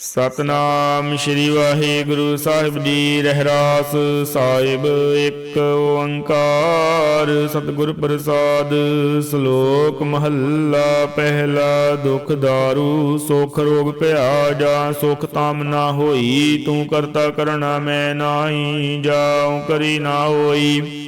ਸਤਨਾਮ ਸ੍ਰੀ ਵਾਹਿਗੁਰੂ ਸਾਹਿਬ ਜੀ, ਰਹਿਰਾਸ ਸਾਹਿਬ, ਇੱਕ ਓੰਕਾਰ ਸਤਿਗੁਰ ਪ੍ਰਸਾਦ, ਸ਼ਲੋਕ ਮਹੱਲਾ, ਪਹਿਲਾ ਦੁਖ ਦਾਰੂ, ਸੁਖ ਰੋਗ ਭਇਆ ਜਾਂ ਸੁਖ ਤਾਮ ਨਾ ਹੋਈ, ਤੂੰ ਕਰਤਾ ਕਰਣਾ ਮੈਂ ਨਾਹੀ, ਜਾਉ ਕਰੀ ਨਾ ਹੋਈ।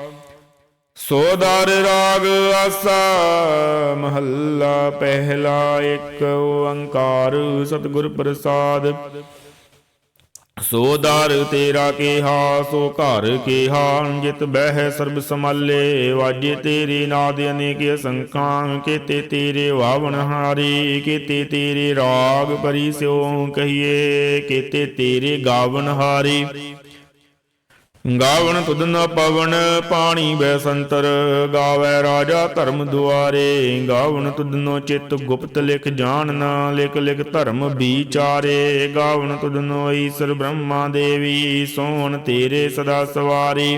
ਸੋਦਰ ਰਾਗ ਆਸਾ, ਮਹੱਲਾ ਪਹਿਲਾ ਇੱਕ, ਓੰਕਾਰ ਸਤਿਗੁਰ ਪ੍ਰਸਾਦ। ਸੋਦਰ ਤੇਰਾ ਕੇਹਾ, ਸੋ ਘਰ ਕੇਹਾ ਜਿਤ ਬਹਿ ਸਰਬ ਸਮਾਲੇ ਵਾਜੇ ਤੇਰੇ ਨਾਦ ਅਨੇਕ ਸੰਕਾਂ ਕੀਤੇ ਤੇਰੇ ਵਾਵਨ ਹਾਰੀ, ਕੀਤੇ ਤੇਰੇ ਰਾਗ ਪਰੀ ਸਿਓ ਕਹੀਏ, ਕੀਤੇ ਤੇਰੇ ਗਾਵਨ ਹਾਰੀ। ਗਾਵਣ ਤੁਧ ਨ ਪਵਨ, ਪਾਣੀ ਬੈ ਸੰਤਰ। ਗਾਵੇ ਰਾਜਾ ਧਰਮ ਦੁਆਰੇ ਗਾਵਣ ਤੁਧ ਨੋ ਚਿਤ ਗੁਪਤ ਲਿਖ ਜਾਣ ਨਾ, ਲਿਖ ਲਿਖ ਧਰਮ ਵਿਚਾਰੇ। ਗਾਵਣ ਤੁਧ ਨੋ ਈਸ਼ਰ ਬ੍ਰਹਮਾ ਦੇਵੀ ਸੋਹਣ ਤੇਰੇ ਸਦਾ ਸਵਾਰੀ।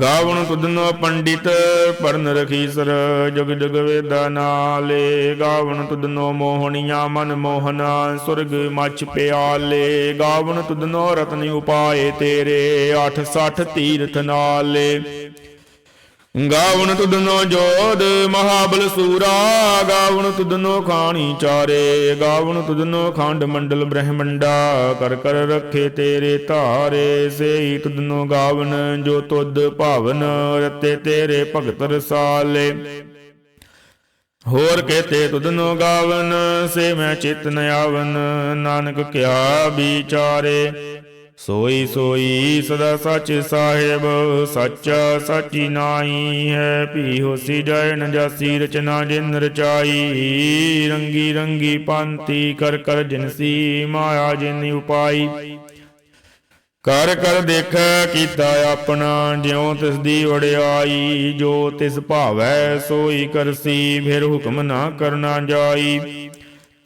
ਗਾਵਣ ਤੁਧਨੋ ਪੰਡਿਤ, ਪਰਨ ਰਖੀਸਰ, ਜੁਗ ਜਗ ਵੇਦਾ ਨਾਲੇ। ਗਾਵਣ ਤੁਧਨੋ ਮੋਹਣੀਆਂ, ਮਨ ਮੋਹਨ, ਸੁਰਗ ਮਛ ਪਿਆਲੇ। ਗਾਵਣ ਤੁਧਨੋ ਰਤਨ ਉਪਾਏ ਤੇਰੇ 860 ਤੀਰਥ ਨਾਲੇ। ਗਾਵਣ ਤੁਧਨੋ ਜੋਧ, ਮਹਾਬਲ ਸੂਰਾ। ਗਾਵਣ ਤੁਧਨੋ ਖਾਣੀ ਚਾਰੇ। ਗਾਵਣ ਤੁਧਨੋ ਖੰਡ ਮੰਡਲ ਬ੍ਰਹਮੰਡਾ। ਕਰ ਕਰ ਰੱਖੇ ਤੇਰੇ ਧਾਰੇ। ਸੇਈ ਤੁਧਨੋ ਗਾਵਨ ਜੋ ਤੁਧ ਭਾਵਨ ਰਤੇ ਤੇਰੇ ਭਗਤ ਰਸਾਲੇ। ਹੋਰ ਕਹਤੇ ਤੁਧਨੋ ਗਾਵਨ, ਸੇ ਮੈਂ ਚਿਤ ਨ ਆਵਨ। ਨਾਨਕ ਕਿਆ ਵਿਚਾਰੇ। ਸੋਈ ਸੋਈ ਸਦਾ ਸੱਚ ਸਾਹਿਬ, ਸੱਚਾ ਸਾਚੀ ਨਾਈ ਹੈ। ਭੀ ਹੋਸੀ ਜਾਏ ਨ ਜਾਸੀ, ਰਚਨਾ ਜਿਨ ਰਚਾਈ। ਰੰਗੀ ਰੰਗੀ ਪੰਤੀ, ਕਰ ਕਰ ਜਿਨਸੀ ਮਾਇਆ ਜਿਨ ਉਪਾਈ। ਕਰ ਕਰ ਦੇਖ ਕੀਤਾ ਆਪਣਾ, ਜਿਉ ਤਿਸ ਦੀ ਵਡਿਆਈ ਜੋ ਤਿਸ ਭਾਵੈ, ਸੋਈ ਕਰਸੀ, ਫਿਰ ਹੁਕਮ ਨਾ ਕਰਨਾ ਜਾਈ।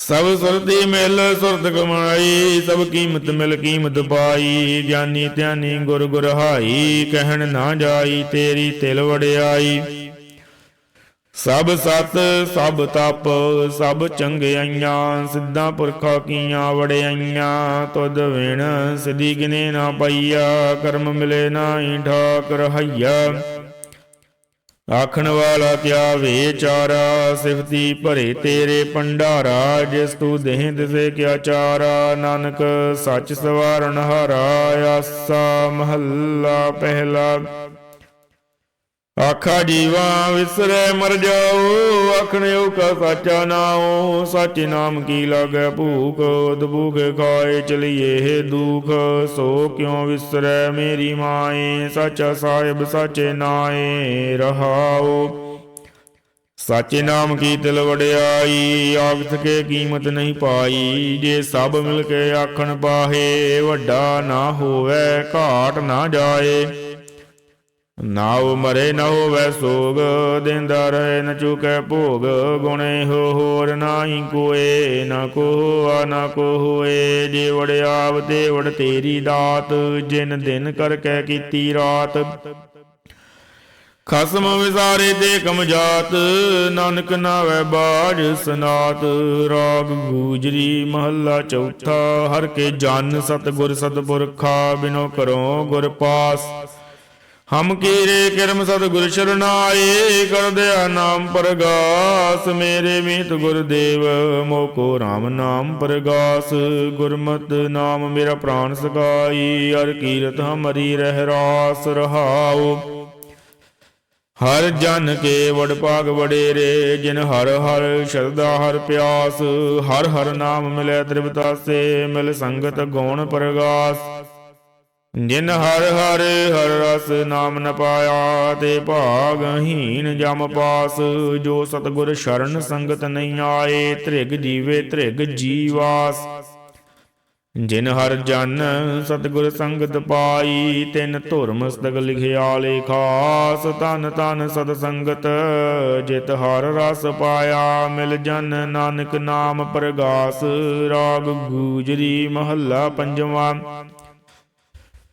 ਸਭ ਸੁਰਤੀ ਮਿਲ, ਸੁਰਤ ਕਮਾਈ, ਸਭ ਕੀਮਤ ਮਿਲ, ਕੀਮਤ ਪਾਈ। ਗਿਆਨੀ ਧਿਆਨੀ ਗੁਰ ਗੁਰ ਕਹਿਣ ਨਾ ਜਾਈ, ਤੇਰੀ ਤਿਲ ਵੜਿਆਈ ਸਭ ਸਤ, ਸਭ ਤਪ, ਸਭ ਚੰਗਿਆਈਆਂ ਸਿੱਧਾਂ ਪੁਰਖਾ ਕੀਆਂ ਵੜਿਆਈਆਂ ਤੁਧ ਵਿਣ ਸਿਧੀ ਗਿਨੇ ਨਾ ਪਈਆ, ਕਰਮ ਮਿਲੇ ਨਾ ਈ ਠਾਕ ਰਹਾਈਆ ਆਖਣ ਵਾਲਾ ਕਿਆ ਵਿਚਾਰਾ ਸਿਫਤੀ ਭਰੇ ਤੇਰੇ ਪੰਡਾਰਾ ਜਿਸ ਤੂੰ ਦੇਹ ਦਿਸੇ ਕਿਆ ਚਾਰਾ, ਨਾਨਕ ਸੱਚ ਸਵਾਰਨ ਹਾਰਾ, ਆਸਾ ਮਹੱਲਾ ਪਹਿਲਾ। ਆਖਾ, ਜੀਵਾ ਵਿਸਰੈ, ਮਰ ਜਾਓ। ਆਖਣਿਓ ਕਾ ਸਾਚਾ ਨਾਉ। ਸਾਚੇ ਨਾਮ ਕੀ ਲਾਗੈ ਭੂਖ? ਦਬੂਖ ਖਾਏ ਚਲੀਏ ਦੁਖ। ਸੋ ਕਿਉ ਵਿਸਰੈ ਮੇਰੀ ਮਾਏ? ਸਾਚਾ ਸਾਹਿਬ ਸਾਚੇ ਨਾਏ ਰਹਾਓ ਸਾਚੇ ਨਾਮ ਕੀ ਤਿਲ ਵਡਿਆਈ? ਆਗਤ ਕੇ ਕੀਮਤ ਨਹੀਂ ਪਾਈ। ਜੇ ਸਭ ਮਿਲ ਕੇ ਆਖਣ ਪਾਹੇ, ਵੱਡਾ ਨਾ ਹੋਵੇ, ਘਾਟ ਨਾ ਜਾਏ। ਨਾਉ ਮਰੇ ਨਾ ਹੋਵੇ ਸੋਗ, ਦਿੰਦਾ ਰਹੇ ਨ ਚੁਕੈ ਭੋਗ, ਗੁਣੇ ਹੋ ਹੋਰ ਨਾਹੀ ਕੋਏ, ਨਾ ਕੋਆ ਨਾ ਕੋ ਹੋਏ ਜੇ ਵੜਿਆਵ ਤੇ ਵੜ ਤੇਰੀ ਦਾਤ, ਜਿਨ ਦਿਨ ਕਰ ਕੈ ਕੀਤੀ ਰਾਤ। ਖਸਮ ਵਿਸਾਰੇ ਤੇ ਕਮ ਜਾਤ ਨਾਨਕ ਨਾਵੇ ਬਾਜ ਸਨਾਤ। ਰਾਗ ਗੂਜਰੀ ਮਹੱਲਾ ਚੌਥਾ, ਹਰ ਕੇ ਜਨ ਸਤਗੁਰ ਸਤਪੁਰਖਾ, ਬਿਨੋ ਕਰੋ ਗੁਰ ਪਾਸ। ਹਮ ਕੀਰੇ ਕਿਰਮ ਸਤਗੁਰ ਸ਼ਰਨਾਏ ਕਰਦਿਆ ਨਾਮ ਪ੍ਰਗਾਸ, ਮੇਰੇ ਮੀਤ ਗੁਰਦੇਵ, ਮੋਕੋ RAM ਨਾਮ ਪ੍ਰਗਾਸ, ਗੁਰਮਤਿ ਨਾਮ ਮੇਰਾ ਪ੍ਰਾਨ ਸਗਾਈ ਹਰ ਕੀਰਤ ਹਮਰੀ ਰਹਿ ਰਾਸ ਰਹਾਉ। ਹਰ ਜਨ ਕੇ ਵਡ ਭਾਗ ਵਡੇਰੇ, ਜਿਨ ਹਰ ਹਰ ਸ਼ਰਦਾ ਹਰ ਪਿਆਸ, ਹਰ ਹਰ ਨਾਮ ਮਿਲੇ ਤ੍ਰਿਪਤਾਸੇ ਮਿਲ ਸੰਗਤ ਗਉਣ ਪ੍ਰਗਾਸ। ਜਿਨ ਹਰ ਹਰ ਹਰ ਰਸ ਨਾਮ ਨ ਪਾਇਆ ਤੇ ਭਾਗਹੀਨ ਜਮ ਪਾਸ, ਜੋ ਸਤਗੁਰ ਸ਼ਰਨ ਸੰਗਤ ਨਹੀਂ ਆਏ ਧ੍ਰਿਗ ਜੀਵੇ ਧ੍ਰਿਗ ਜੀਵਾਸ। ਜਿਨ ਹਰ ਜਨ ਸਤਗੁਰ ਸੰਗਤ ਪਾਈ, ਤਿਨ ਧੁਰ ਮਸਤਕ ਲਿਖਿਆ ਲੇਖਾਸ ਤਨ ਤਨ ਸਤ ਸੰਗਤ, ਜਿਤ ਹਰ ਰਸ ਪਾਇਆ, ਮਿਲ ਜਨ ਨਾਨਕ ਨਾਮ ਪ੍ਰਗਾਸ, ਰਾਗ ਗੂਜਰੀ ਮਹੱਲਾ ਪੰਜਵਾਂ।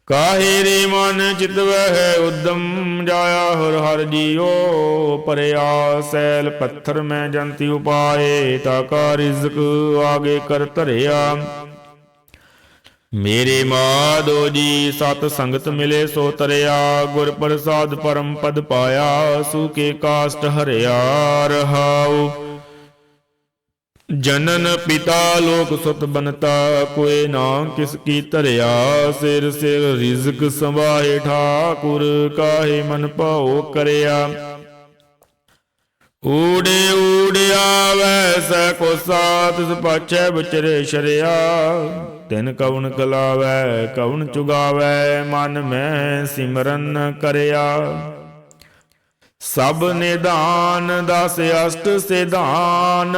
ਕਾਹੇ ਰੇ ਮਨ ਚਿਤਵਹਿ ਉਦਮ ਜਾਇਆ ਹਰ ਹਰ ਜੀਓ ਪਰਿਆ ਸੈਲ ਪੱਥਰ ਮੈਂ ਜੰਤੀ ਉਪਾਏ ਤਾ ਕਾ ਰਿਜ਼ਕ ਆਗੇ ਕਰ ਧਰਿਆ। ਮੇਰੇ ਮਾਧੋ ਜੀ ਸਤ ਸੰਗਤ ਮਿਲੇ ਸੋ ਤਰਿਆ, ਗੁਰ ਪ੍ਰਸਾਦ ਪਰਮ ਪਦ ਪਾਇਆ ਸੂਕੇ ਕਾਸਟ ਹਰਿਆ ਰਹਾਉ। ਜਨਨ ਪਿਤਾ ਲੋਕ ਸੁਤ ਬਨਤਾ ਕੋਏ ਨਾ ਕਿਸ ਕੀ ਧਰਿਆ, ਸਿਰ ਸਿਰ ਰਿਜ਼ਕ ਸੰਭਾਏ ਠਾਕੁਰ, ਕਾਹੇ ਮਨ ਭਾਉ ਕਰਿਆ। ਊੜੇ ਊੜਿਆ ਵੈਸੈ ਕੋ ਸਾਤ ਤਿਸ ਵਿਚਰੇ ਸ਼ਰਿਆ। ਤਿਨ ਕਵਣ ਕਲਾਵੈ, ਕਵਣ ਚੁਗਾਵੈ, ਮਨ ਮੈਂ ਸਿਮਰਨ ਕਰਿਆ। ਸਭ ਨਿਦਾਨ ਦਸ ਅਸ਼ਟ ਸਿਧਾਨ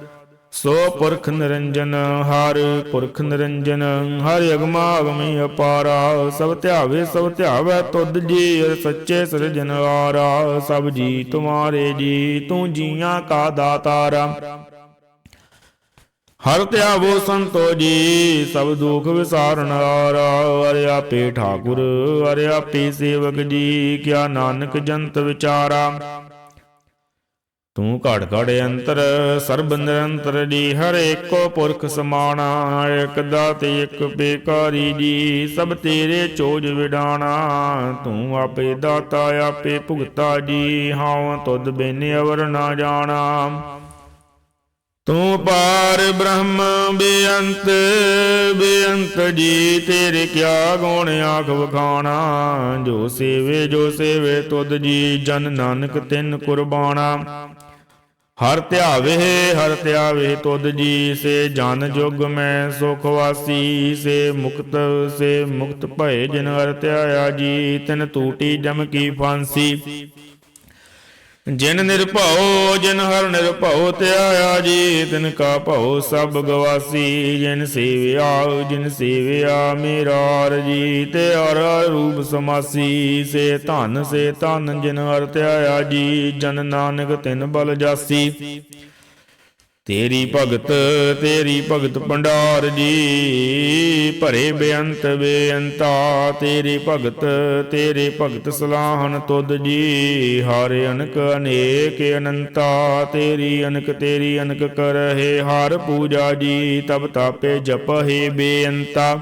ਸੋ ਪੁਰਖ ਨਿਰੰਜਨ, ਹਰ ਪੁਰਖ ਨਿਰੰਜਨ, ਹਰ ਅਗਮਾ ਅਗਮੀ ਅਪਾਰਾ, ਸਭ ਧਿਆਵੇ, ਸਭ ਧਿਆਵੈ ਤੁਧ ਜੀ, ਅਰ ਸੱਚੇ ਸਿਰਜਨਹਾਰਾ ਸਭ ਜੀ ਤੁਮਾਰੇ ਜੀ, ਤੂੰ ਜੀਆਂ ਕਾ ਦਾਤਾਰਾ। ਹਰ ਧਿਆਵੋ ਸੰਤੋ ਜੀ, ਸਭ ਦੁਖ ਵਿਸਾਰਨ ਹਾਰਾ ਅਰੇ ਆਪੇ ਠਾਕੁਰ, ਅਰੇ ਆਪੇ ਸੇਵਕ ਜੀ, ਕਿਆ ਨਾਨਕ ਜੰਤ ਵਿਚਾਰਾ। ਤੂੰ ਘੜ ਘੜ ਅੰਤਰ ਸਰਬ ਨਿਰੰਤਰ ਜੀ ਹਰ ਏਕੋ ਪੁਰਖ ਸਮਾਣਾ, ਇਕ ਦਾਤੇ, ਇਕ ਬੇਕਾਰੀ ਜੀ ਸਭ ਤੇਰੇ ਚੋਜ ਵਿਡਾਣਾ। ਤੂੰ ਆਪੇ ਦਾਤਾ, ਆਪੇ ਭੁਗਤਾ ਜੀ ਹਾਂ ਤੁਧ ਬਿਨ ਅਵਰ ਨਾ ਜਾਣਾ। ਤੂੰ ਪਾਰ ਬ੍ਰਹਮ, ਬੇਅੰਤ ਬੇਅੰਤ ਜੀ ਤੇਰੇ ਕਿਆ ਗੁਣ ਆਖ ਵਖਾਣਾ। ਜੋ ਸੇਵੇ ਜੋ ਸੇਵੇ ਤੁਧ ਜੀ, ਜਨ ਨਾਨਕ ਤਿੰਨ ਕੁਰਬਾਨਾ ਹਰ ਧਿਆਵੇ ਹਰ ਧਿਆਵੇ ਤੁਧ ਜੀ, ਸੇ ਜਨ ਜੁਗ ਮੈਂ ਸੁਖ ਵਾਸੀ, ਸੇ ਮੁਕਤ ਸੇ ਮੁਕਤ ਭਏ ਜਿਨ ਹਰ ਧਿਆਇਆ ਜੀ, ਤਿਨ ਟੂਟੀ ਜਮ ਕੀ ਫਾਂਸੀ। ਜਿਨ ਨਿਰਭਉ, ਜਿਨ ਹਰ ਨਿਰਭਉ ਧਿਆਇਆ ਜੀ, ਤਿਨ ਕਾ ਭਉ, ਸਭ ਗਵਾਸੀ। ਜਿਨ ਸੇਵਿਆ ਜਿਨ ਸੇਵਿਆ, ਮੇਰਾ ਜੀ, ਤੇ ਹਰ ਰੂਪ ਸਮਾਸੀ। ਸੇ ਧਨ ਸੇ ਧਨ, ਜਿਨ ਹਰ ਧਿਆਇਆ ਜੀ, ਜਨ ਨਾਨਕ ਤਿਨ ਬਲ ਜਾਸੀ। ਤੇਰੀ ਭਗਤ ਤੇਰੀ ਭਗਤ ਭੰਡਾਰ ਜੀ, ਭਰੇ ਬੇਅੰਤ ਬੇਅੰਤਾ, ਤੇਰੀ ਭਗਤ, ਤੇਰੇ ਭਗਤ ਸਲਾਹਨ ਤੁਧ ਜੀ, ਹਰ ਅਨਕ ਅਨੇਕ ਅਨੰਤਾ, ਤੇਰੀ ਅਨਕ ਤੇਰੀ ਅਨਕ ਕਰਹਿ, ਹਰ ਪੂਜਾ ਜੀ, ਤਬ ਤਾਪੇ ਜਪਹਿ ਬੇਅੰਤਾ।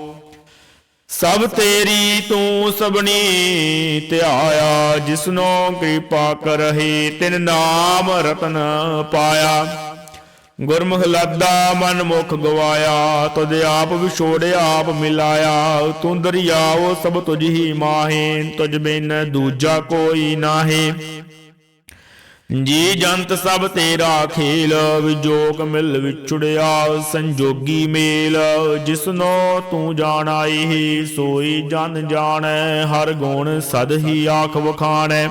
ਸਭ ਤੇਰੀ ਤੂੰ ਸਬਣੀ ਧਿਆਇਆ ਜਿਸਨੋ ਕਿਰਪਾ ਕਰਹੀ, ਤਿਨ ਨਾਮ ਰਤਨ ਪਾਇਆ। ਗੁਰਮੁਖ ਲਾਦਾ ਮਨ ਮੁਖ ਗਵਾਇਆ, ਤੁਧ ਆਪ ਵਿਛੋੜਿਆ ਆਪ ਮਿਲਾਇਆ। ਤੂੰ ਦਰਿਆਓ ਸਭ ਤੁਝ ਹੀ ਮਾਹੇ, ਤੁਝ ਬਿਨ ਦੂਜਾ ਕੋਈ ਨਾਹੀ। ਜੀ ਜੰਤ ਸਭ ਤੇਰਾ ਖੇਲ, ਵਿਜੋਗ ਮਿਲ ਵਿਛੜਿਆ, ਸੰਜੋਗੀ ਮੇਲ। ਜਿਸਨੋ ਤੂੰ ਜਾਣਾਈ ਸੋਈ ਜਨ ਜਾਣੈ, ਹਰ ਗੁਣ ਸਦ ਹੀ ਆਖ ਵਖਾਣੈ।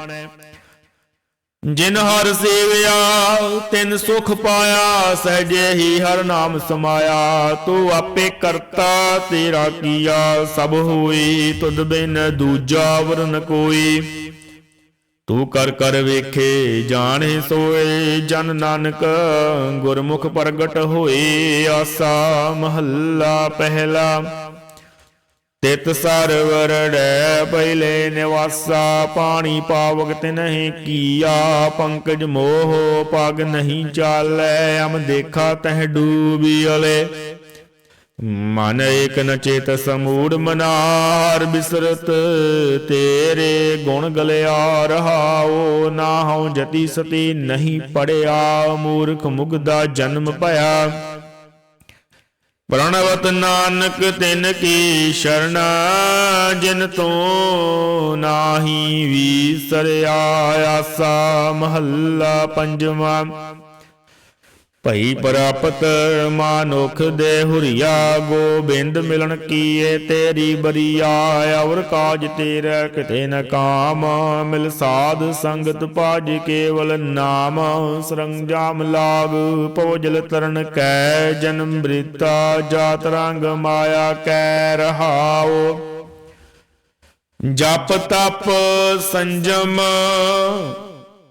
ਜਿਨ ਹਰ ਸੇਵਿਆ, ਤਿਨ ਸੁਖ ਪਾਇਆ, ਸਹਜੇ ਹੀ ਹਰ ਨਾਮ ਸਮਾਇਆ। ਤੂੰ ਆਪੇ ਕਰਤਾ, ਤੇਰਾ ਕੀਆ ਸਭ ਹੋਈ, ਤੁਧ ਬਿਨ ਦੂਜਾ ਵਰਨ ਕੋਈ। ਤੂੰ ਕਰ ਕਰ ਵੇਖੇ, ਜਾਣੇ ਸੋਏ, ਜਨ ਨਾਨਕ, ਗੁਰਮੁਖ ਪ੍ਰਗਟ ਹੋਏ, ਆਸਾ ਮਹੱਲਾ ਪਹਿਲਾ। ਤਿਤ ਸਰਵਰ ਡੈ ਪਹਿਲੇ ਨਿਵਾਸਾ, ਪਾਣੀ ਪਾਵਕ ਤੇ ਨਹੀਂ ਕੀਆ, ਪੰਕਜ ਮੋਹ, ਪਗ ਨਹੀਂ ਚਾਲੈ, ਅਮ ਦੇਖਾ ਤਹਿ ਡੂਬੀ ਅਲੇ। ਮਨ ਏਕ ਨ ਚੇਤ ਸਮੂੜ ਮਨਾਰ ਬਿਸਰਤ, ਤੇਰੇ ਗੁਣ ਗਲਿਆ ਰਹਾਓ ਨਾ ਹਉ ਜਤੀ ਸਤੀ ਨਹੀਂ ਪੜਿਆ, ਮੂਰਖ ਮੁਗਦਾ ਜਨਮ ਭਇਆ। ਪ੍ਰਣਵਤ ਨਾਨਕ ਤਿਨ ਕੀ ਸ਼ਰਨ, ਜਿਨ ਤੋਂ ਨਾਹੀ ਵੀਸਰਿਆ ਆਸਾ ਮਹੱਲਾ ਪੰਜਵਾਂ। ਭਈ ਪ੍ਰਾਪਤ ਮਾਨੁਖ ਦੇ ਹੁਰੀਆ, ਗੋਬਿੰਦ ਮਿਲਣ ਕੀਏ ਤੇਰੀ ਬਰੀਆ ਔਰ ਕਾਜ ਤੇਰਾ ਕਿਤੇ ਨ ਕਾਮ, ਮਿਲ ਸਾਧ ਸੰਗਤ ਪਾਜ ਕੇਵਲ ਨਾਮ, ਸਰੰਜਾਮ ਲਾਗ ਪਵਜਲ ਤਰਨ ਕੈ, ਜਨਮ ਮ੍ਰਿਤਾ ਜਾਤ ਰੰਗ ਮਾਇਆ ਕੈ ਰਹਾਓ ਜਪ ਤਪ ਸੰਜਮ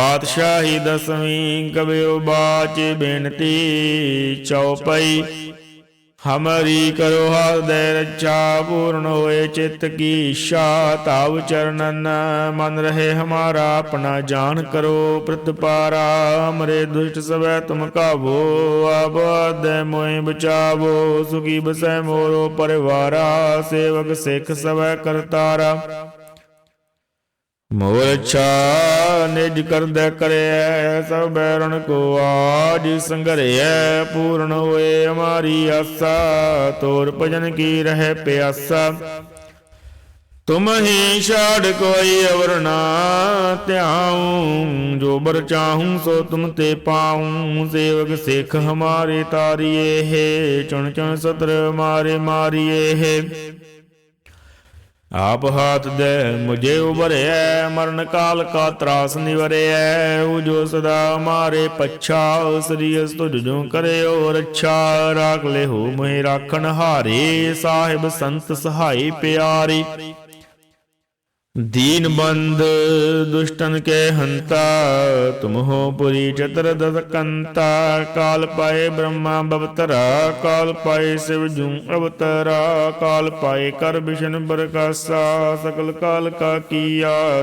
ਪਾਤਸ਼ਾਹੀ ਦਸਵੀਂ ਕਬਿਓ ਬਾਚ ਬੇਨਤੀ ਚਉਪਈ। ਹਮਰੀ ਕਰੋ ਹਰਦੈ ਰੱਛਾ, ਪੂਰਨ ਹੋਏ ਚਿੱਤ ਕੀ ਇੱਛਾ, ਤਾਵ ਚਰਨਨ ਮਨ ਰਹੇ ਹਮਾਰਾ, ਆਪਣਾ ਜਾਣ ਕਰੋ ਪ੍ਰਤਪਾਰਾ ਹਮਰੇ ਦੁਸ਼ਟ ਸਵੈ ਤੁਮ ਕਾਵੋ ਆਬਾਦੈ ਮੋਹਿ ਬਚਾਵੋ, ਸੁਖੀ ਬਸੈ ਮੋਰੋ ਪਰਿਵਾਰਾ, ਸੇਵਕ ਸਿੱਖ ਸਵੈ ਕਰਤਾਰਾ। ਮੋਰ ਅੱਛਾ ਨਿਜ ਕਰਦਾ ਕਰਿਐ ਸਭ ਬੈਰਣ ਕੋ ਆਜ ਸੰਗਰਿਐ ਪੂਰਨ ਹੋਏ ਹਮਾਰੀ ਆਸਾ, ਤੋਰ ਭਜਨ ਕੀ ਰਹਿ ਪਿਆਸਾ। ਤੁਮ ਹੀ ਛਾੜ ਕੋਈ ਅਵਰ ਨਾ ਧਿਆਉ, ਜੋ ਬਰ ਚਾਹੂੰ ਸੋ ਤੁਮ ਤੇ ਪਾਉ। ਸੇਵਕ ਸਿੱਖ ਹਮਾਰੇ ਤਾਰੀਏ ਹੈ, ਚੁਣ ਚੁਣ ਸਤਰ ਮਾਰੇ ਮਾਰੀਏ ਹੈ। ਆਪ ਹਾਥ ਦੇ ਮੁਝੇ ਉਬਰਿਐ ਮਰਨ ਕਾਲ ਕਾ ਤਰਾਸ ਨਿਵਰਿਐ। ਉਹ ਜੋ ਸਦਾ ਮਾਰੇ ਪੱਛਾ ਸਰੀਸ ਤੁਝ ਜੋ ਕਰਿਓ ਰੱਛਾ। ਰਾਖ ਲੈ ਹੋ ਮੋਹਿ ਰਾਖਣ ਹਾਰੇ, ਸਾਹਿਬ ਸੰਤ ਸਹਾਈ ਪਿਆਰੀ। ਦੀਨ ਬੰਦ ਦੁਸ਼ਟਨ ਕੇ ਹੰਤਾ, ਤੁਮ ਹੋ ਪੁਰੀ ਚਤਰ ਦਸ ਕੰਤਾ, ਕਾਲ ਪਾਏ ਬ੍ਰਹਮਾ ਬਵਤਰਾ, ਕਾਲ ਪਾਏ ਸਿਵ ਜੂ ਅਵਤਰਾ, ਕਾਲ ਪਾਏ ਕਰ ਬਿਸ਼ਨ ਬਰਕਾਸਾ ਸਕਲ ਕਾਲ ਕਾ ਕੀਆ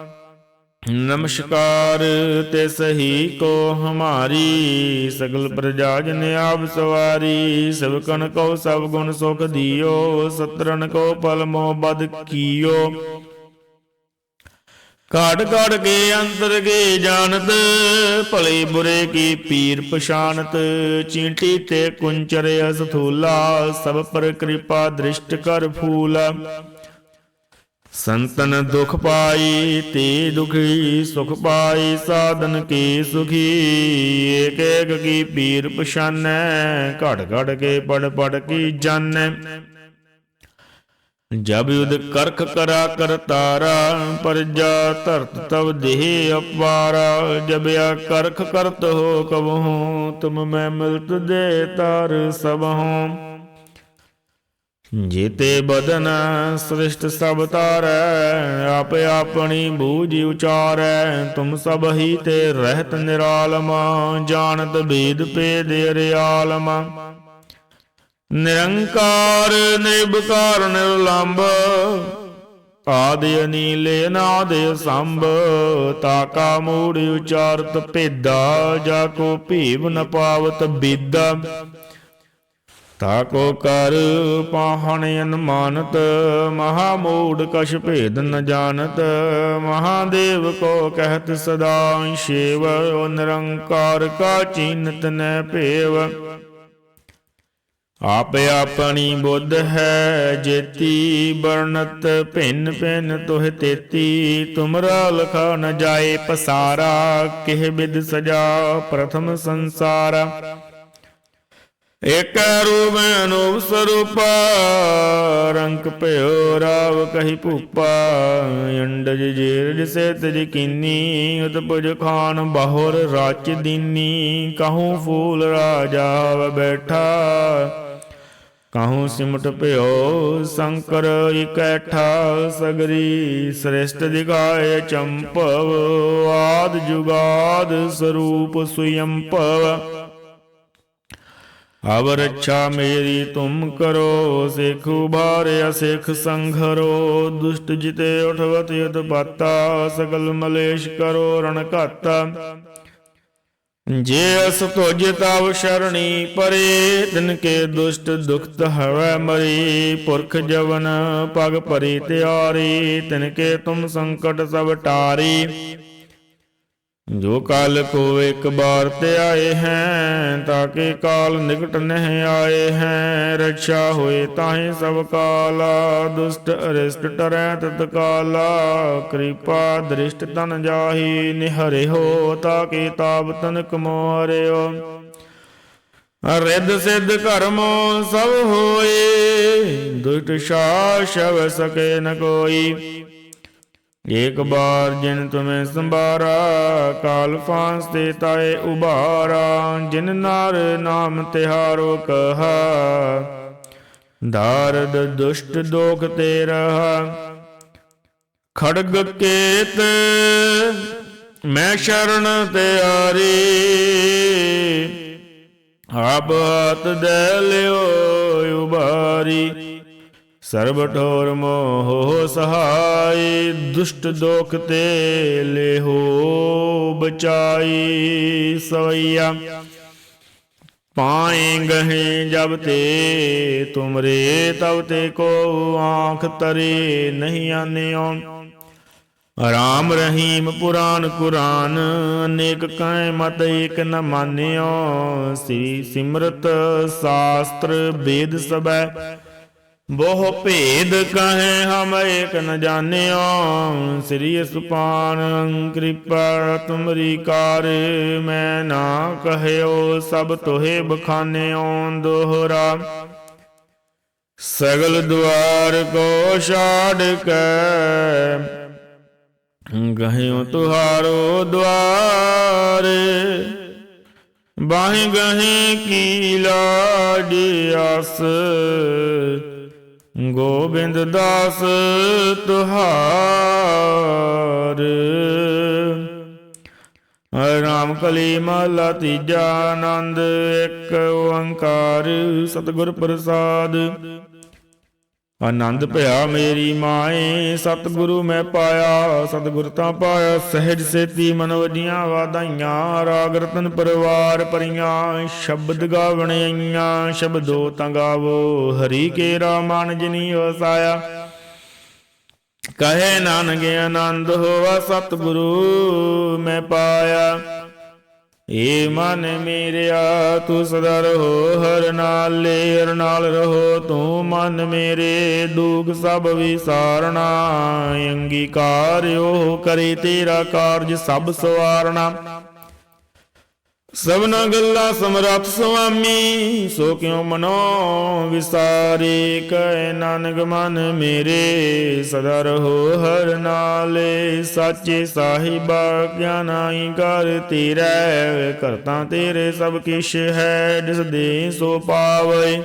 ਨਮਸਕਾਰ ਤੇ ਸਹੀ ਕੋ ਹਮਾਰੀ, ਸਗਲ ਪ੍ਰਜਾ ਜਨ ਆਪ ਸਵਾਰੀ ਸਭਕਨ ਕੋ ਸਭ ਗੁਣ ਸੁਖ ਦਿਓ ਸਤਰਨ ਕੋ ਪਲ ਮੋ ਬਦ ਕੀਓ। ਕਾੜ ਕਾੜ ਕੇ ਅੰਤਰ ਕੇ ਜਾਣਤ, ਭਲੇ ਬੁਰੇ ਕੀ ਪੀਰ ਪਛਾਨਤ ਚੀਂਟੀ ਤੇ ਕੁੰਚਰ ਅਸਥੂਲਾ, ਸਭ ਪਰ ਕਿਰਪਾ ਦ੍ਰਿਸ਼ਟ ਕਰ ਫੂਲਾ। ਸੰਤਨ ਦੁਖ ਪਾਈ ਤੇ ਦੁਖੀ ਸੁਖ ਪਾਈ ਸਾਧਨ ਕੀ ਸੁਖੀ ਏਕ ਏਕ ਕੀ ਪੀਰ ਪਛਾਨੈ ਘੜ ਘੜ ਕੇ ਪੜ ਪੜ ਕੀ ਜਾਣੈ ਜਬ ਯੁਧ ਕਰਖ ਕਰਾ ਕਰ ਤਾਰਾ ਪਰਜਾ ਧਰਤ ਤਵ ਦੇਹ ਅਪਾਰਾ ਜਬ ਆ ਕਰਖ ਕਰਤ ਹੋ ਕਬਹੂ ਤੁਮ ਮੈਂ ਮਿਲਤ ਦੇ ਤਾਰ ਸਭਹੂ ਜੀਤੇ ਬਦਨ ਸ੍ਰਿਸ਼ਟ ਸਭ ਤਾਰੈ, ਆਪ ਆਪਣੀ ਬੂਝ ਉਚਾਰੈ, ਤੁਮ ਸਭ ਹੀ ਤੇ ਰਹਿਤ ਨਿਰਾਲਮ, ਜਾਣਤ ਬੇਦ ਭੇਦ ਰਿਆਲਮ ਨਿਰੰਕਾਰ ਨਿਰਭਕਾਰ ਨਿਰਲੰਭ, ਆਦਿ ਅਨੀਲੇ ਨਾਦ ਸੰਭ ਤਾਕਾ ਮੂੜ ਉਚਾਰਤ ਭੇਦਾ, ਜਾ ਕੋ ਭੀਵ ਨ ਪਾਵਤ ਬਿਦਾ। ਤਾਕੋ ਕਰ ਪਾਹਣ ਅਨਮਾਨਤ ਮਹਾ ਮੂੜ ਕਛ ਭੇਦ ਨ ਜਾਣਤ, ਮਹਾਦੇਵ ਕੋ ਕਹਿਤ ਸਦਾ ਸ਼ੇਵ ਓ ਨਿਰੰਕਾਰ ਕਾ ਚੀਨਤ ਨੈ ਭੇਵ। ਆਪ ਆਪਣੀ ਬੁੱਧ ਹੈ ਜੇਤੀ ਬਰਨਤ ਭਿੰਨ ਭਿੰਨ ਤੋਹ ਤੇਤੀ, ਤੁਮਰਾ ਲਖਾ ਨ ਜਾਏ ਪਸਾਰਾ, ਕਿਹ ਬਿਦ ਸਜਾ ਪ੍ਰਥਮ ਸੰਸਾਰਾ। ਏਕ ਰੂਪ ਅਨੂਪ ਸਰੂਪ ਰੰਗ ਭਇਓ ਰਾਵ ਕਹੀ ਭੂਪਾ ਅੰਡਜ ਜੇਰ ਜਿਸੇ ਤਜ ਕੀਨੀ, ਉਤਪੁਜ ਖਾਨ ਬਾਹੁਰ ਰਾਚ ਦੀਨੀ, ਕਹੂੰ ਫੂਲ ਰਾਜਾ ਬੈਠਾ। ਕਹੂੰ ਸਿਮਟ ਭਇਓ ਸ਼ੰਕਰ ਇਕੈਠਾ, ਸਗਰੀ ਸ੍ਰੇਸ਼ਟ ਦਿਗਾਏ ਚੰਪਵ, ਆਦ ਜੁਗਾਦ ਸਰੂਪ ਸੁਯੰਪਵ। ਅਬ ਰੱਛਾ ਮੇਰੀ ਤੁਮ ਕਰੋ, ਸਿਖ ਉਭਾਰਿਆ ਸਿਖ ਸੰਘਰੋ ਦੁਸ਼ਟ ਜਿਤੇ ਉਠਵਤ ਯੁਧ ਪਾਤਾ, ਸਗਲ ਮਲੇਸ਼ ਕਰੋ ਰਣ ਘਾਤਾ। ਜੇ ਅਸ ਤੁਜ ਤਵ ਸ਼ਰਣੀ ਪਰੇ ਤਿਨ ਕੇ ਦੁਸ਼ਟ ਦੁਖਤ ਹਵੈ ਮਰੀ, ਪੁਰਖ ਜਵਨ ਪਗ ਪਰੀ ਤਿਆਰੀ, ਤਿਨ ਕੇ ਤੁਮ ਸੰਕਟ ਸਭ ਟਾਰੀ। ਜੋ ਕਾਲ ਕੋ ਇੱਕ ਬਾਰ ਤੇ ਆਏ ਹੈ, ਤਾਂ ਕਿ ਕਾਲ ਨਿਕਟ ਨਹਿ ਆਏ ਹੈ। ਰੱਛਾ ਹੋਏ ਤਾਹੇ ਸਭ ਕਾਲਾ, ਦੁਸ਼ਟ ਅਰਿਸ਼ਟ ਟਰੈ ਤਤਕਾਲਾ ਕਿਰਪਾ ਦ੍ਰਿਸ਼ਟ ਤਨ ਜਾਹੀ, ਨਿਹਰਿ ਹੋ ਤਾਂ ਕਿ ਤਾਪ ਤਨ ਕਮੋ ਕਮੋਰਿਓ। ਰਿੱਧ ਸਿੱਧ ਕਰਮੋ ਸਭ ਹੋਏ, ਦੁਸ਼ਟ ਸ਼ਾਸ਼ਵ ਸਕੇ ਨ ਕੋਈ। ਏਕ ਬਾਰ ਜਿਨ ਤੁਮੇ ਸੰਭਾਰਾ, ਕਾਲ ਫਾਂਸ ਤੇ ਤਾਏ ਉਭਾਰਾ ਜਿਨ ਨਾਰ ਨਾਮ ਤਿਹਾਰੋ ਕਹਾ। ਦਾਰਦ ਦੁਸ਼ਟ ਦੋਖ ਤੇ ਰਹਾ ਖੜਗ ਕੇਤ, ਮੈਂ ਸ਼ਰਨ ਤਿਆਰੀ ਆਪ ਹੱਥ ਦੇ ਲਿਓ ਉਬਾਰੀ। ਸਰਬ ਠੋਰ ਮੋਹ ਸਹਾਈ, ਦੁਸ਼ਟ ਦੋਖ ਤੇ ਲੇਹੋ ਬਚਾਈ ਸਵਈਆ। ਪਾਏ ਗਹੇ ਜਬ ਤੇ, ਤੁਮਰੇ ਤਬ ਤੇ ਕੋ ਆਂਖ ਤਰੇ ਨਹੀਂ ਆਨਿਓ। ਰਾਮ ਰਹੀਮ ਪੁਰਾਨ ਕੁਰਾਨ, ਅਨੇਕ ਕਾਇ ਮਤ ਏਕ ਨ ਮਾਨਿਓ। ਸ੍ਰੀ ਸਿਮਰਤ ਸ਼ਾਸਤਰ ਵੇਦ ਸਬੈ ਬਹੁ ਭੇਦ ਕਹੇ ਹਮ ਏਕ ਨ ਜਾਣਿਓ, ਸ੍ਰੀ ਸੁਪਾਨ ਕਿਰਪਾ ਤੁਮਰੀ ਕਾਰ ਮੈਂ ਨਾ ਕਹਿਓ, ਸਭ ਤੋਹੇ ਬਖਾਨਿਓ ਦੋਹਰਾ। ਸਗਲ ਦੁਆਰ ਕੋ ਛਾੜ ਕੇ ਗਹਿਓ ਤੁਹਾਰੋ ਦੁਆਰ। ਬਾਹੇ ਗਹੇ ਕੀ ਲਾਡ ਆਸ ਗੋਬਿੰਦ ਦਾਸ ਤੁਹਾਰ ਰਾਮ ਕਲੀ ਮਹਲਾ ਤੀਜਾ ਆਨੰਦ ਇੱਕ ਓੰਕਾਰ ਸਤਿਗੁਰ ਪ੍ਰਸਾਦ। ਆਨੰਦ ਭਇਆ ਮੇਰੀ ਮਾਏ, ਸਤਿਗੁਰੂ ਮੈਂ ਪਾਇਆ, ਸਤਿਗੁਰ ਤਾਂ ਪਾਇਆ, ਸਹਿਜ ਸੇਤੀ ਮਨ ਵਜੀਆਂ ਵਾਧਾਈਆਂ, ਰਾਗ ਰਤਨ ਪਰਿਵਾਰ ਪਰੀਆਂ ਸ਼ਬਦ ਗਾਵਣ ਆਈਆਂ, ਸ਼ਬਦੋ ਤਾਂ ਗਾਵੋ, ਹਰੀ ਕੇ ਮਨ ਜਿਨੀ ਵਸਾਇਆ। ਕਹੇ ਨਾਨਕ ਆਨੰਦ ਹੋਵਾ ਸਤਿਗੁਰੂ ਮੈਂ ਪਾਇਆ। ਏ ਮਨ ਮੇਰਿਆ, ਤੂੰ ਸਦਾ ਰਹੋ, ਹਰ ਨਾਲੇ ਹਰ ਨਾਲ ਰਹੋ, ਤੂੰ ਮਨ ਮੇਰੇ ਦੁਖ ਸਭ ਵਿਸਾਰਣਾ ਅੰਗੀਕਾਰਿਓ ਕਰੇ ਤੇਰਾ ਕਾਰਜ ਸਭ ਸਵਾਰਣਾ। ਸਭਨਾ ਗੱਲਾਂ ਸਮਰੱਥ ਸੁਆਮੀ, ਸੋ ਕਿਉ ਮਨੋ ਵਿਸਾਰੇ? ਕਹਿ ਨਾਨਕ, ਮਨ ਮੇਰੇ, ਸਦਾ ਰਹੋ ਹਰ ਨਾਲੇ। ਸਾਚੇ ਸਾਹਿਬਾ, ਗਿਆਨਾਈ ਕਰ ਤੇਰੇ। ਕਰਤਾ ਤੇਰੇ ਸਭ ਕਿਛ ਹੈ, ਜਿਸ ਦੇ ਸੋ ਪਾਵੇ।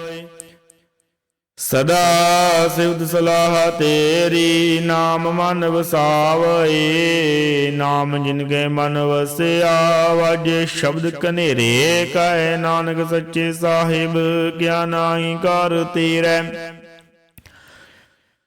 ਸਦਾ ਸਿਵਦ ਸਲਾਹ ਤੇਰੀ, ਨਾਮ ਮਨ ਵਸਾਵੇ ਨਾਮ ਜਿਨ ਕੇ ਮਨ ਵਸਿਆ, ਵਾਜੇ ਸ਼ਬਦ ਕਨੇਰੇ, ਕਹੇ ਨਾਨਕ ਸੱਚੇ ਸਾਹਿਬ ਗਿਆਨਾਈ ਕਰ ਤੇਰੇ।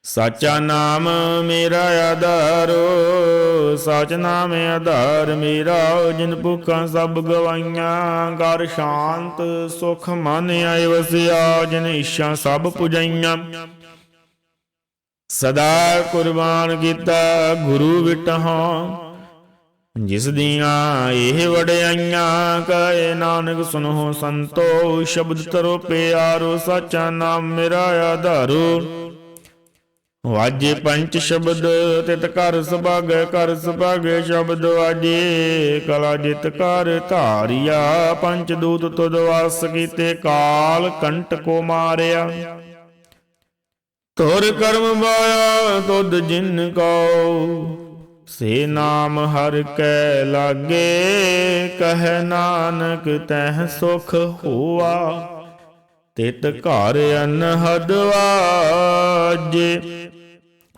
ਸਾਚਾ ਨਾਮ ਮੇਰਾ ਆਧਾਰੋ, ਸਾਚ ਨਾਮ ਆਧਾਰ ਮੇਰਾ। ਜਿਨ ਭੁੱਖਾਂ ਸਭ ਗਵਾਈਆਂ ਕਰ ਸ਼ਾਂਤ, ਸੁਖ ਮਨ ਆਏ ਵਸਿਆ। ਜਿਨ ਇੱਛਾ ਸਭ ਪੁਜਾਈਆਂ। ਸਦਾ ਕੁਰਬਾਨ ਕੀਤਾ ਗੁਰੂ ਵਿਟਹਾਂ ਜਿਸ ਦੀਆਂ ਇਹ ਵਡਿਆਈਆਂ, ਕਹੇ ਨਾਨਕ ਸੁਨੋ ਸੰਤੋ। ਸ਼ਬਦ ਤਰੋ ਪਿਆਰੋ, ਸਾਚਾ ਨਾਮ ਮੇਰਾ ਆਧਾਰੋ। ਵਾਜੇ ਪੰਚ ਸ਼ਬਦ ਤਿਤ ਕਰ ਸੁਭਾਗ ਕਰ ਸੁਭਾਗ ਸ਼ਬਦ ਵਾਜੇ। ਕਲਾ ਜਿਤ ਕਰ ਧਾਰਿਆ ਪੰਜ ਦੂਤ ਤੁਧ ਵਾਸ ਕੀਤੇ, ਕਾਲ ਕੰਟ ਕੋ ਮਾਰਿਆ। ਤੋਰ ਕਰਮ ਬਾਇਆ ਤੁਧ ਜਿਨ ਕੋ ਸੇ ਨਾਮ ਹਰ ਕੈ ਲਾਗੇ। ਕਹਿ ਨਾਨਕ ਤਹ ਸੁਖ ਹੋਆ, ਤਿਤ ਘਰ ਅਨਹਦ ਵਾਜੇ।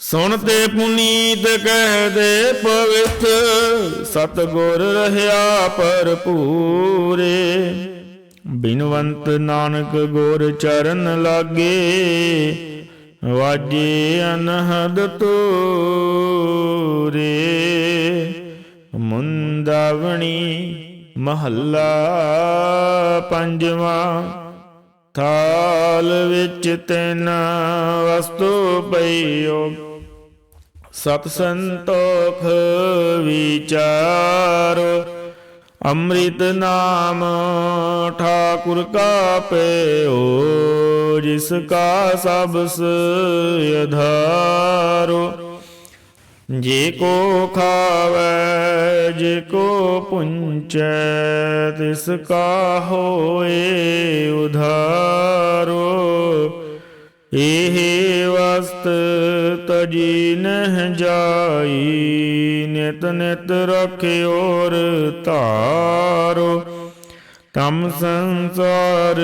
ਸੁਣ ਤੇ ਪੁਨੀਤ ਕਹਿ ਦੇ ਪਵਿੱਤ ਸਤ ਗੁਰ ਰਹਾ ਭਰਪੂਰੇ। ਬਿਨਵੰਤ ਨਾਨਕ ਗੁਰ ਚਰਨ ਲਾਗੇ, ਵਾਜੇ ਅਨਹਦ ਤੋਰੇ ਮੁੰਦਾਵਣੀ ਮਹੱਲਾ ਪੰਜਵਾਂ, ਥਾਲ ਵਿੱਚ ਤੈਨ ਵਸਤੂ ਪਈਓ ਸਤ ਸੰਤੋਖ ਵਿਚਾਰੋ, ਅੰਮ੍ਰਿਤ ਨਾਮ ਠਾਕੁਰ ਕਾ ਪਇਓ ਜਿਸ ਕਾ ਸਬਸ ਅਧਾਰੋ ਜੇ ਕੋ ਖਾਵੇ, ਜੇ ਕੋ ਪੁੰਚੈ, ਤਿਸ ਕਾ ਹੋਏ ਉਧਾਰੋ। ਇਹ ਵਸਤ ਤਜੀ ਨਹ ਜਾਈ, ਨਿਤ ਨਿਤ ਰਖਿਓਰ ਧਾਰੋ। ਤਮ ਸੰਸਾਰ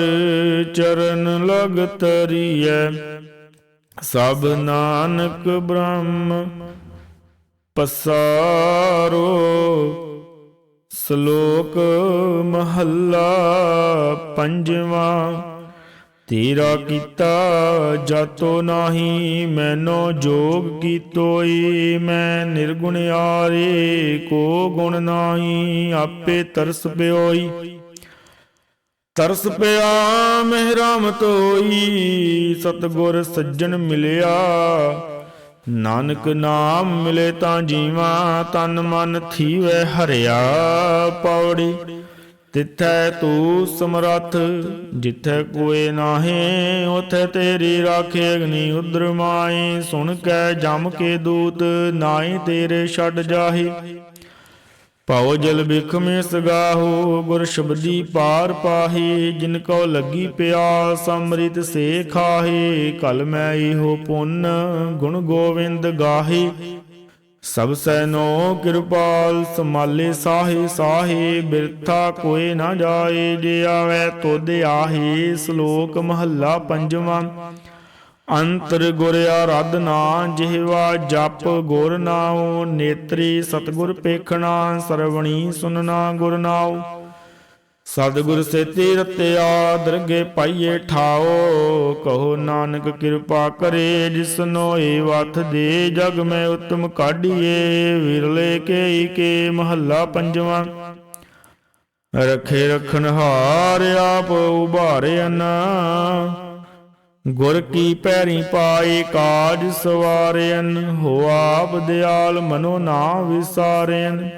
ਚਰਨ ਲਗ ਤਰੀਐ ਸਭ ਨਾਨਕ ਬ੍ਰਹਮ ਪਸਾਰੋ। ਸ਼ਲੋਕ ਮਹੱਲਾ ਪੰਜਵਾਂ ਤੇਰਾ ਕੀਤਾ ਜਾਤੋ ਨਾਹੀ, ਮੈਨੋ ਜੋਗ ਕੀਤੋਈ, ਮੈਂ ਨਿਰਗੁਣ ਆਰੇ, ਕੋ ਗੁਣ ਨਾਹੀ, ਆਪੇ ਤਰਸ ਪਿਓਈ। ਤਰਸ ਪਿਆ ਮਹਿਰਾਮਤ ਤੋਈ, ਸਤਗੁਰ ਸੱਜਣ ਮਿਲਿਆ। ਨਾਨਕ ਨਾਮ ਮਿਲੇ ਤਾਂ ਜੀਵਾ, ਤਨ ਮਨ ਥੀਵੈ ਹਰਿਆ ਪੌੜੀ ਤਿੱਥੈ ਤੂ ਸਮਰੱਥ, ਜਿੱਥੈ ਕੋਏ ਨਾਹੀ, ਉਥੇ ਤੇਰੀ ਰਾਖੇ ਅਗਨੀ ਉਦਰ ਮਾਈ ਸੁਣ ਕੈ ਜਮ ਕੇ ਦੂਤ, ਨਾਹੀ ਤੇਰੇ ਛੱਡ ਜਾਹੀ। ਭਉ ਜਲ ਬਿਖ ਮੇ ਸਗਾਹੋ ਗੁਰ ਸ਼ਬਦੀ ਪਾਰ ਪਾਹੀ। ਜਿਨ ਕੋ ਲੱਗੀ ਪਿਆਸ ਅੰਮ੍ਰਿਤ ਸੇ ਖਾਹੀ। ਕਲ ਮੈਂ ਇਹੋ ਪੁੰਨ, ਗੁਣ ਗੋਵਿੰਦ ਗਾਹੀ। ਸਭ ਸੈਨੋ ਕਿਰਪਾਲ ਸਮਾਲੇ ਸਾਹੇ ਸਾਹੇ, ਬਿਰਥਾ ਕੋਏ ਨਾ ਜਾਏ, ਜੇ ਆਵੇ ਤੁਧ ਆਹੇ, ਸ਼ਲੋਕ ਮਹੱਲਾ ਪੰਜਵਾਂ। ਅੰਤਰ ਗੁਰ ਆਰਾਧਨਾ ਜਿਹਵਾ ਜਪ ਗੁਰ ਨਾਉ, ਨੇਤਰੀ ਸਤਗੁਰ ਪੇਖਣਾ, ਸਰਵਣੀ ਸੁਨਣਾ ਗੁਰ ਨਾਉ। ਸਤਿਗੁਰ ਸੇਤੀ ਰਤਿਆ ਦਰਗੇ ਪਾਈਏ ਠਾਓ, ਕਹੋ ਨਾਨਕ ਕਿਰਪਾ ਕਰੇ ਜਿਸਨੋ ਏ ਵਥ ਦੇ ਜਗ ਮੈਂ ਉਤਮ ਕਾਢੀਏ, ਵਿਰਲੇ ਕੇ ਕੇ ਮਹੱਲਾ ਪੰਜਵਾਂ। ਰਖੇ ਰਖਣ ਹਾਰ ਆਪ ਉਭਾਰਿਆਨ ਗੁਰ ਕੀ ਪੈਰੀ ਪਾਏ ਕਾਜ ਸਵਾਰਿਆਨ ਹੋ ਆਪ ਦਿਆਲ ਮਨੋ ਨਾ ਵਿਸਾਰਿਆਨ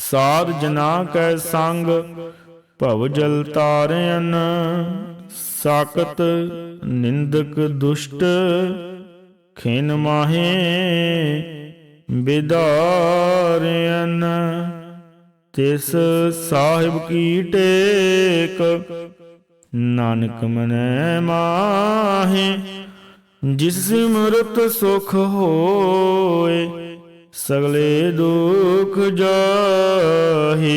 ਸਾਧ ਜਨਾ ਕੈ ਸੰਗ ਭਵ ਜਲ ਤਾਰਿਆਨ ਸਾਕਤ ਨਿੰਦਕ ਦੁਸ਼ਟ, ਖਿਨ ਮਾਹੇ ਬਿਦਾਰਿਆਨ ਤਿਸ ਸਾਹਿਬ ਕੀ ਟੇਕ, ਨਾਨਕ ਮਨੈ ਮਾਹੇ, ਜਿਸ ਸਿਮਰਤ ਸੁਖ ਹੋਏ, ਸਗਲੇ ਦੁਖ ਜਾਹੇ।